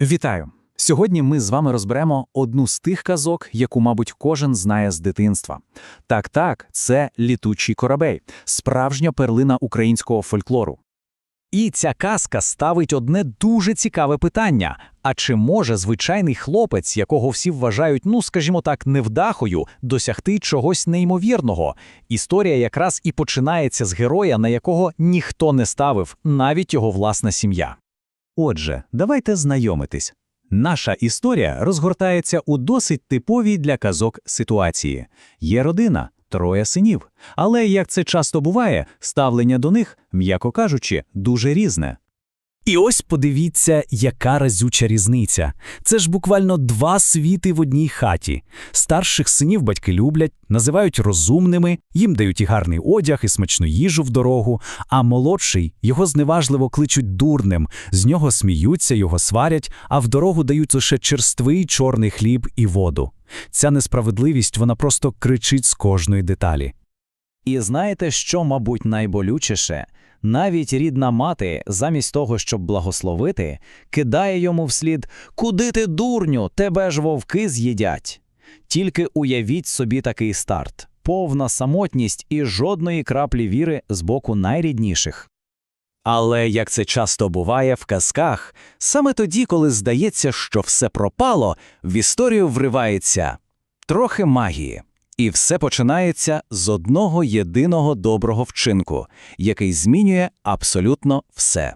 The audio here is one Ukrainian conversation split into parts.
Вітаю! Сьогодні ми з вами розберемо одну з тих казок, яку, мабуть, кожен знає з дитинства. Так, так, це літучий корабель, справжня перлина українського фольклору. І ця казка ставить одне дуже цікаве питання: а чи може звичайний хлопець, якого всі вважають, ну скажімо так, невдахою, досягти чогось неймовірного? Історія якраз і починається з героя, на якого ніхто не ставив, навіть його власна сім'я. Отже, давайте знайомитись. Наша історія розгортається у досить типовій для казок ситуації. Є родина, троє синів. Але, як це часто буває, ставлення до них, м'яко кажучи, дуже різне. І ось подивіться, яка разюча різниця. Це ж буквально два світи в одній хаті. Старших синів батьки люблять, називають розумними, їм дають і гарний одяг, і смачну їжу в дорогу, а молодший його зневажливо кличуть дурним, з нього сміються, його сварять, а в дорогу дають лише черствий чорний хліб і воду. Ця несправедливість вона просто кричить з кожної деталі. І знаєте, що, мабуть, найболючіше? Навіть рідна мати, замість того, щоб благословити, кидає йому вслід «Куди ти, дурню, тебе ж вовки з'їдять». Тільки уявіть собі такий старт – повна самотність і жодної краплі віри з боку найрідніших. Але, як це часто буває в казках, саме тоді, коли здається, що все пропало, в історію вривається трохи магії. І все починається з одного єдиного доброго вчинку, який змінює абсолютно все.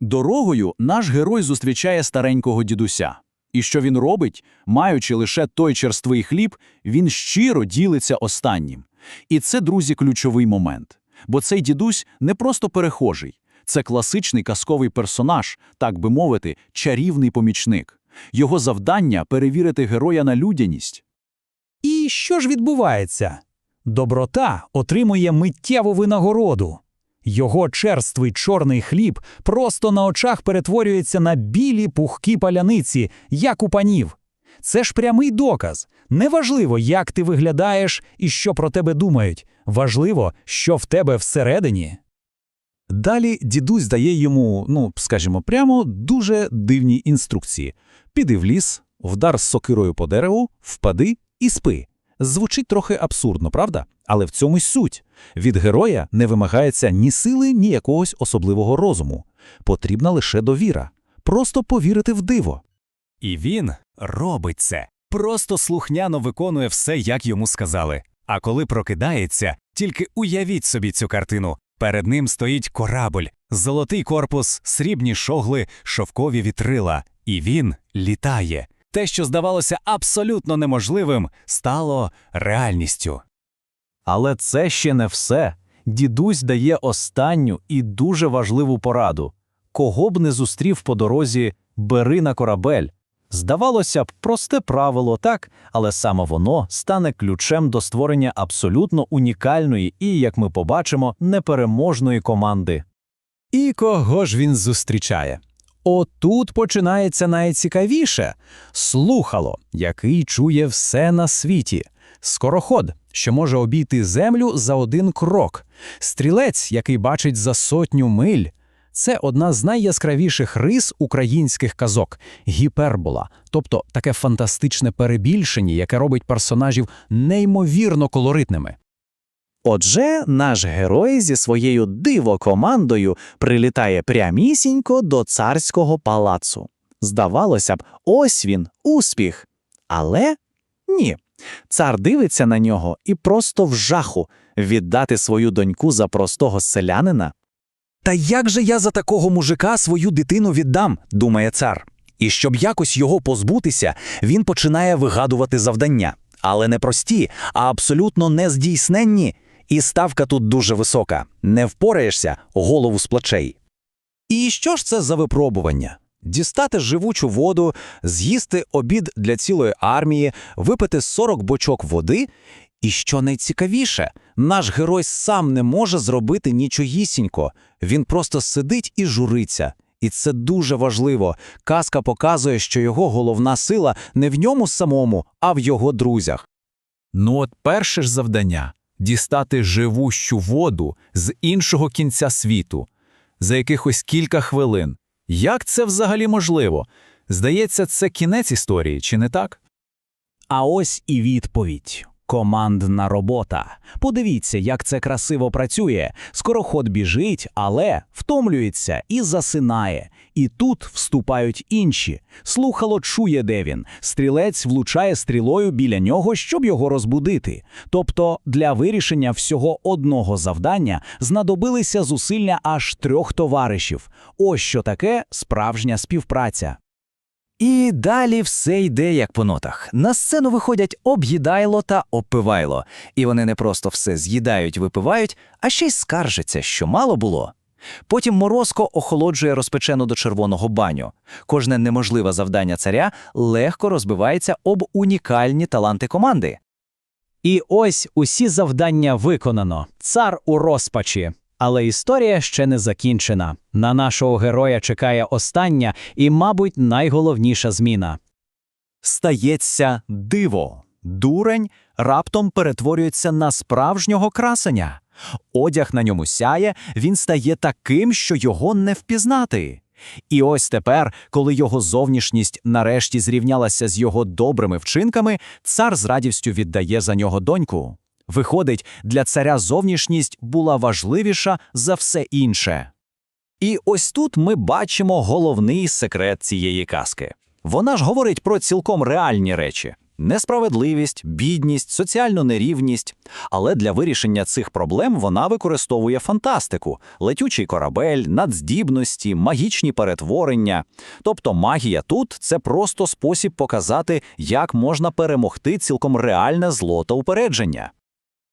Дорогою наш герой зустрічає старенького дідуся. І що він робить, маючи лише той черствий хліб, він щиро ділиться останнім. І це, друзі, ключовий момент. Бо цей дідусь не просто перехожий, це класичний казковий персонаж, так би мовити, чарівний помічник. Його завдання перевірити героя на людяність. Що ж відбувається? Доброта отримує миттєву винагороду. Його черствий чорний хліб просто на очах перетворюється на білі пухкі паляниці, як у панів. Це ж прямий доказ. Неважливо, як ти виглядаєш і що про тебе думають. Важливо, що в тебе всередині. Далі дідусь дає йому, ну, скажімо прямо, дуже дивні інструкції. Піди в ліс, вдар з сокирою по дереву, впади і спи. Звучить трохи абсурдно, правда? Але в цьому й суть. Від героя не вимагається ні сили, ні якогось особливого розуму. Потрібна лише довіра. Просто повірити в диво. І він робить це. Просто слухняно виконує все, як йому сказали. А коли прокидається, тільки уявіть собі цю картину. Перед ним стоїть корабль, золотий корпус, срібні шогли, шовкові вітрила. І він літає. Те, що здавалося абсолютно неможливим, стало реальністю. Але це ще не все. Дідусь дає останню і дуже важливу пораду. Кого б не зустрів по дорозі, бери на корабель. Здавалося б, просте правило, так, але саме воно стане ключем до створення абсолютно унікальної і, як ми побачимо, непереможної команди. І кого ж він зустрічає? Отут починається найцікавіше слухало, який чує все на світі, скороход, що може обійти землю за один крок, стрілець, який бачить за сотню миль. Це одна з найяскравіших рис українських казок гіпербола, тобто таке фантастичне перебільшення, яке робить персонажів неймовірно колоритними. Отже, наш герой зі своєю дивокомандою прилітає прямісінько до царського палацу. Здавалося б, ось він, успіх. Але ні. Цар дивиться на нього і просто в жаху віддати свою доньку за простого селянина. Та як же я за такого мужика свою дитину віддам, думає цар. І щоб якось його позбутися, він починає вигадувати завдання. Але не прості, а абсолютно нездійсненні. І ставка тут дуже висока. Не впораєшся голову з плечей. І що ж це за випробування? Дістати живучу воду, з'їсти обід для цілої армії, випити 40 бочок води. І що найцікавіше, наш герой сам не може зробити нічогісінько. Він просто сидить і журиться. І це дуже важливо. Казка показує, що його головна сила не в ньому самому, а в його друзях. Ну от перше ж завдання дістати живущу воду з іншого кінця світу за якихось кілька хвилин. Як це взагалі можливо? Здається, це кінець історії, чи не так? А ось і відповідь. Командна робота. Подивіться, як це красиво працює. Скороход біжить, але втомлюється і засинає. І тут вступають інші. Слухало чує, де він. Стрілець влучає стрілою біля нього, щоб його розбудити. Тобто для вирішення всього одного завдання знадобилися зусилля аж трьох товаришів. Ось що таке справжня співпраця. І далі все йде як по нотах. На сцену виходять об'їдайло та обпивайло. І вони не просто все з'їдають, випивають, а ще й скаржаться, що мало було. Потім Морозко охолоджує розпечену до червоного баню. Кожне неможливе завдання царя легко розбивається об унікальні таланти команди. І ось усі завдання виконано. Цар у розпачі. Але історія ще не закінчена. На нашого героя чекає остання і, мабуть, найголовніша зміна. Стається диво. Дурень раптом перетворюється на справжнього красеня. Одяг на ньому сяє, він стає таким, що його не впізнати. І ось тепер, коли його зовнішність нарешті зрівнялася з його добрими вчинками, цар з радістю віддає за нього доньку. Виходить, для царя зовнішність була важливіша за все інше. І ось тут ми бачимо головний секрет цієї казки. Вона ж говорить про цілком реальні речі: несправедливість, бідність, соціальну нерівність. Але для вирішення цих проблем вона використовує фантастику: летючий корабель, надздібності, магічні перетворення. Тобто магія тут це просто спосіб показати, як можна перемогти цілком реальне зло та упередження.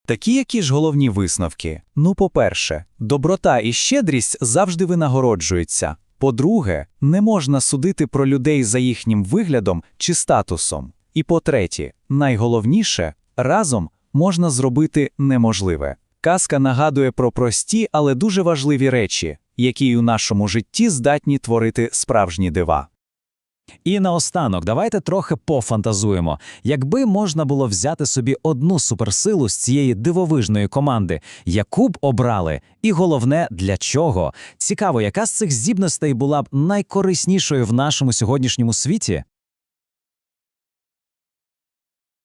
Такі які ж головні висновки? Ну, по-перше, доброта і щедрість завжди винагороджуються. По-друге, не можна судити про людей за їхнім виглядом чи статусом. І по-третє, найголовніше, разом можна зробити неможливе. Казка нагадує про прості, але дуже важливі речі, які у нашому житті здатні творити справжні дива. І наостанок, давайте трохи пофантазуємо. Якби можна було взяти собі одну суперсилу з цієї дивовижної команди, яку б обрали, і головне, для чого? Цікаво, яка з цих здібностей була б найкориснішою в нашому сьогоднішньому світі?